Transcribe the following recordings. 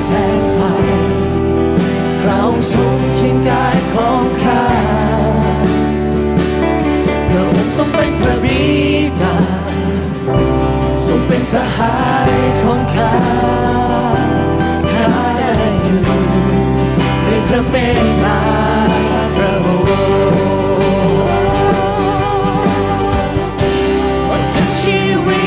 แสงไฟพระองค์ทรงเคียงกายของข้าพระองค์ทรงเป็นพระบิดาทรงเป็นสหายของข้าข้าได้อยู่ในพระเมตตาระองค์วัทั้ชีวิต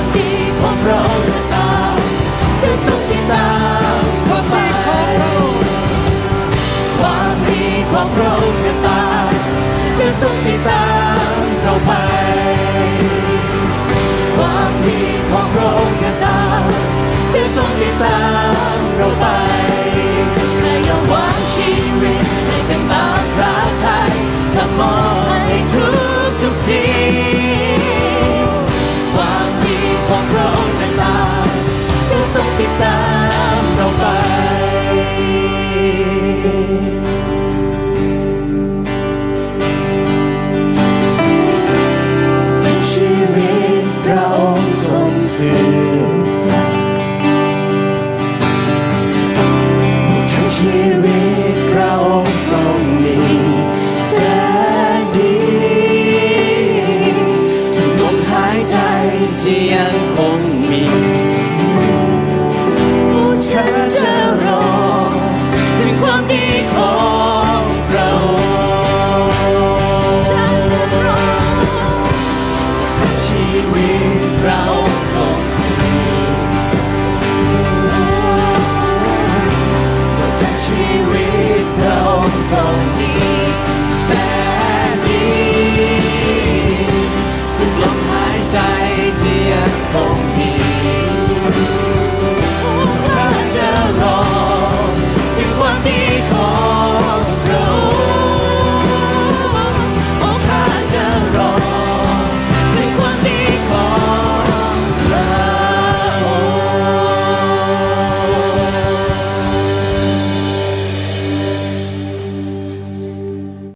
ความดีของพระองค์ตามจะทรงติดตามเข้าไปความดีของพระองค์จะตามจะทรงติดตามเราไป ความดีของพระองค์จะตามจะทรงติดตามเราไป